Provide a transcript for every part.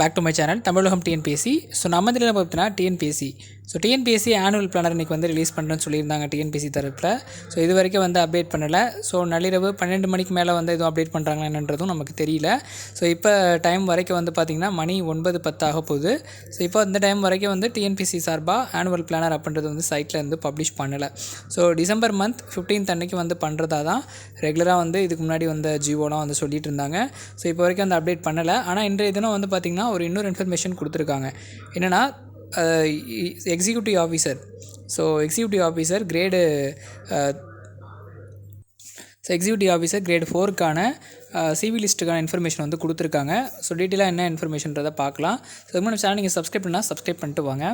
Back to my channel Tamizhagam TNPSC so நம்ம இதில் பார்த்தீங்கன்னா TNPSC so TNPSC annual planner இன்றைக்கி வந்து ரிலீஸ் பண்ணுறேன்னு சொல்லியிருந்தாங்க டிஎன்பிஎஸ்சி தரப்பில். ஸோ இது வரைக்கும் வந்து அப்டேட் பண்ணலை. ஸோ நள்ளிரவு பன்னெண்டு மணிக்கு மேலே வந்து எதுவும் அப்டேட் பண்ணுறாங்களா என்னன்றதும் நமக்கு தெரியல. ஸோ இப்போ டைம் வரைக்கும் வந்து பார்த்திங்கன்னா மணி ஒன்பது பத்தாக போகுது. ஸோ இப்போ இந்த டைம் வரைக்கும் வந்து டிஎன்பிஎஸ்சி சார்பாக ஆனுவல் பிளானர் அப்படின்றது வந்து சைட்டில் இருந்து பப்ளிஷ் பண்ணலை. ஸோ டிசம்பர் மந்த் ஃபிஃப்டீன்த் அன்னைக்கு வந்து பண்ணுறதா தான் ரெகுலராக வந்து இதுக்கு முன்னாடி வந்த ஜியோலாம் வந்து சொல்லிட்டு இருந்தாங்க. ஸோ இப்போ வரைக்கும் வந்து அப்டேட் பண்ணலை. ஆனால் இன்றைய தினம் வந்து பார்த்திங்கன்னா ஒரு இன்னொரு இன்ஃபர்மேஷன் கொடுத்துருக்காங்க. என்னென்னா executive officer so executive officer grade so executive officer grade ஃபோருக்கான CV லிஸ்ட்டுக்கான இன்ஃபர்மேஷன் வந்து கொடுத்துருக்காங்க. ஸோ டீட்டெயிலாக என்ன இன்ஃபர்மேஷன்றதை பார்க்கலாம். ஸோ இது மாதிரி சேனல் நீங்கள் சப்ஸ்கிரைப் பண்ணால் சப்ஸ்கிரைப் பண்ணிட்டு வாங்க.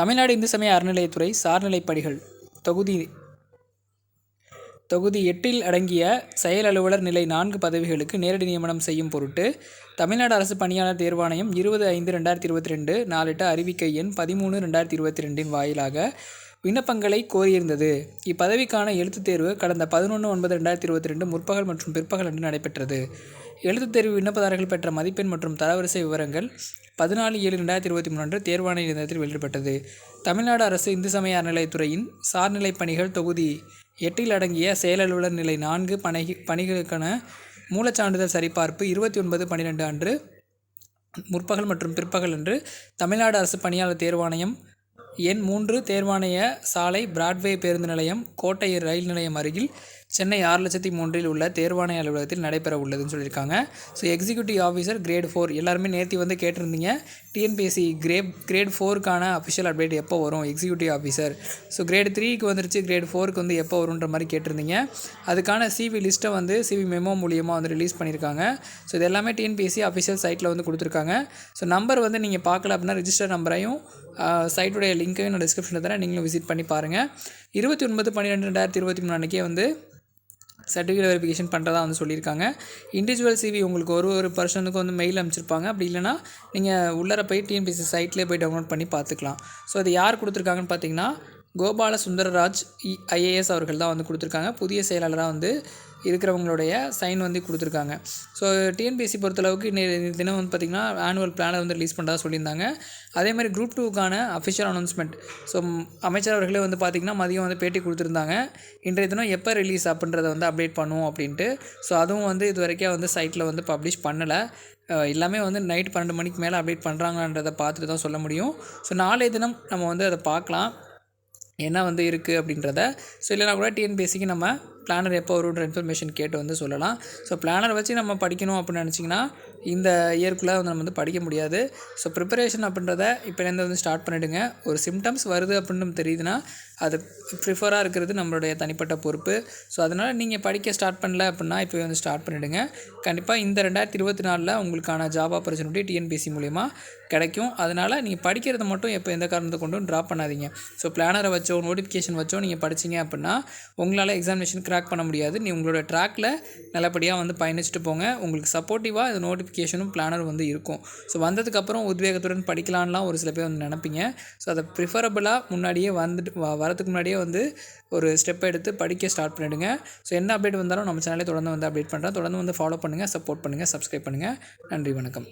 தமிழ்நாடு இந்து சமய அறநிலையத்துறை சார்நிலைப்படிகள் தொகுதி தொகுதி எட்டில் அடங்கிய செயல் அலுவலர் நிலை நான்கு பதவிகளுக்கு நேரடி நியமனம் செய்யும் பொருட்டு தமிழ்நாடு அரசு பணியாளர் தேர்வாணையம் இருபது ஐந்து ரெண்டாயிரத்தி இருபத்தி ரெண்டு நாளிட்ட அறிவிக்கை எண் பதிமூணு ரெண்டாயிரத்தி இருபத்தி ரெண்டின் வாயிலாக விண்ணப்பங்களை கோரியிருந்தது. இப்பதவிக்கான எழுத்துத் தேர்வு கடந்த பதினொன்று ஒன்பது ரெண்டாயிரத்தி இருபத்தி ரெண்டு முற்பகல் மற்றும் பிற்பகல் அன்று நடைபெற்றது. எழுத்துத் தேர்வு விண்ணப்பதாரர்கள் பெற்ற மதிப்பெண் மற்றும் தரவரிசை விவரங்கள் பதினாலு ஏழு ரெண்டாயிரத்தி இருபத்தி மூணு அன்று தேர்வாணைய நிலையத்தில் வெளியிடப்பட்டது. தமிழ்நாடு அரசு இந்து சமய அறநிலையத்துறையின் சார்நிலைப் பணிகள் தொகுதி எட்டில் அடங்கிய செயலலுவலர் நிலை நான்கு பணி பணிகளுக்கான மூலச்சான்றிதழ் சரிபார்ப்பு இருபத்தி ஒன்பது பன்னிரெண்டு அன்று முற்பகல் மற்றும் பிற்பகல் அன்று தமிழ்நாடு அரசு பணியாளர் தேர்வாணையம் எண் மூன்று தேர்வாணைய சாலை பிராட்வே பேருந்து நிலையம் கோட்டை ரயில் நிலையம் அருகில் சென்னை ஆறு லட்சத்தி மூன்றில் உள்ள தேர்வாணைய அலுவலகத்தில் நடைபெற உள்ளதுன்னு சொல்லியிருக்காங்க. So executive officer grade four எல்லாருமே நேற்று வந்து கேட்டிருந்தீங்க. டிஎன்பிஎஸ்சி கிரேட் கிரேட் ஃபோருக்கான அஃபிஷியல் அப்டேட் எப்போ வரும்? எக்ஸிக்யூட்டிவ் ஆஃபீஸர் ஸோ கிரேட் த்ரீக்கு வந்துருச்சு. கிரேட் ஃபோருக்கு வந்து எப்போ வரும்ன்ற மாதிரி கேட்டிருந்தீங்க. அதுக்கான சிவி லிஸ்ட்டை வந்து சிவி மெமோ மூலியமாக வந்து ரிலீஸ் பண்ணியிருக்காங்க. ஸோ இது எல்லாமே டிஎன்பிஎஸ்சி அஃபிஷியல் சைட்டில் வந்து கொடுத்துருக்காங்க. ஸோ நம்பர் வந்து நீங்கள் பார்க்கல அப்படின்னா ரிஜிஸ்டர் நம்பரையும் சைட்டுடைய லிங்க்கையும் நான் டிஸ்கிரிப்ஷனில் தரேன். நீங்களும் விசிட் பண்ணி பாருங்கள் இருபத்தி ஒன்பது பன்னிரெண்டு ரெண்டாயிரத்தி இருபத்தி மூணு அன்றைக்கே வந்து சர்டிஃபிகேட் வெரிஃபிகேஷன் பண்ணுறதா வந்து சொல்லியிருக்காங்க. இண்டிவிஜுவல் சிவி உங்களுக்கு ஒரு ஒரு பர்சனுக்கு வந்து மெயில் அனுப்பிச்சிருப்பாங்க. அப்படி இல்லைனா நீங்கள் உள்ளர போய் டிஎன்பிசி சைட்லேயே போய் டவுன்லோட் பண்ணி பார்த்துக்கலாம். ஸோ அது யார் கொடுத்துருக்காங்கன்னு பார்த்தீங்கன்னா கோபால சுந்தரராஜ் ஐஏஎஸ் அவர்கள் தான் வந்து கொடுத்துருக்காங்க. புதிய செயலாளராக வந்து இருக்கிறவங்களுடைய சைன் வந்து கொடுத்துருக்காங்க. ஸோ டிஎன்பிஎஸ்சி பொறுத்தளவுக்கு இன்னைய தினம் வந்து பார்த்திங்கன்னா ஆனுவல் பிளானை வந்து ரிலீஸ் பண்ணுறதா சொல்லியிருந்தாங்க. அதே மாதிரி குரூப் டூக்கான அஃபிஷியல் அனௌன்ஸ்மெண்ட் ஸோ அமைச்சர் அவர்களே வந்து பார்த்திங்கன்னா மதியம் வந்து பேட்டி கொடுத்துருந்தாங்க. இன்றைய தினம் எப்போ ரிலீஸ் அப்படின்றத வந்து அப்டேட் பண்ணுவோம் அப்படின்ட்டு. ஸோ அதுவும் வந்து இது வரைக்கும் வந்து சைட்டில் வந்து பப்ளிஷ் பண்ணலை. எல்லாமே வந்து நைட் பன்னெண்டு மணிக்கு மேலே அப்டேட் பண்ணுறாங்கன்றதை பார்த்துட்டு தான் சொல்ல முடியும். ஸோ நாளைய தினம் நம்ம வந்து அதை பார்க்கலாம். என்ன வந்து இருக்குது அப்படின்றத ஸோ இல்லைனா கூட டிஎன்பிஎஸ்சிக்கு நம்ம பிளானர் எப்போ வரும்ன்ற இன்ஃபர்மேஷன் கேட்டு வந்து சொல்லலாம். ஸோ பிளானர் வச்சு நம்ம படிக்கணும் அப்படின்னு நினச்சிங்கன்னா இந்த இயர்க்குள்ளே வந்து நம்ம வந்து படிக்க முடியாது. ஸோ ப்ரிப்பரேஷன் அப்படின்றத இப்போலேருந்து வந்து ஸ்டார்ட் பண்ணிவிடுங்க ஒரு சிம்டம்ஸ் வருது அப்படின்னு தெரியுதுன்னா அது ப்ரிஃபராக இருக்கிறது நம்மளுடைய தனிப்பட்ட பொறுப்பு. ஸோ அதனால் நீங்கள் படிக்க ஸ்டார்ட் பண்ணல அப்படின்னா இப்போ வந்து ஸ்டார்ட் பண்ணிவிடுங்க கண்டிப்பாக இந்த ரெண்டாயிரத்தி இருபத்தி நாலில் உங்களுக்கான ஜாப் ஆப்பர்ச்சுனிட்டி டிஎன்பிசி மூலிமா கிடைக்கும். அதனால் நீங்கள் படிக்கிறத மட்டும் எப்போ எந்த காரணத்தை கொண்டும் ட்ராப் பண்ணாதீங்க. ஸோ பிளானரை வச்சோ நோட்டிஃபிகேஷன் வச்சோ நீங்கள் படிச்சிங்க அப்படின்னா உங்களால் எக்ஸாமினேஷன் கிராக் பண்ண முடியாது. நீ உங்களோட ட்ராக்கில் நல்லபடியாக வந்து பயணிச்சுட்டு போங்க. உங்களுக்கு சப்போர்ட்டிவாக இது நோட்டிஃபிகேஷனும் பிளானர் வந்து இருக்கும். ஸோ வந்ததுக்கப்புறம் உத்வேகத்துடன் படிக்கலான்லாம் ஒரு சில பேர் வந்து நினைப்பீங்க. ஸோ அதை ப்ரிஃபரபுளாக முன்னாடியே வந்துட்டு வரதுக்கு முன்னாடியே வந்து ஒரு ஸ்டெப் எடுத்து படிக்க ஸ்டார்ட் பண்ணிவிடுங்க ஸோ என்ன அப்டேட் வந்தாலும் நம்ம சேனலே தொடர்ந்து வந்து அப்டேட் பண்ணுறேன் தொடர்ந்து வந்து ஃபாலோ பண்ணுங்கள் சப்போர்ட் பண்ணுங்கள் சப்ஸ்கிரைப் பண்ணுங்கள் நன்றி வணக்கம்.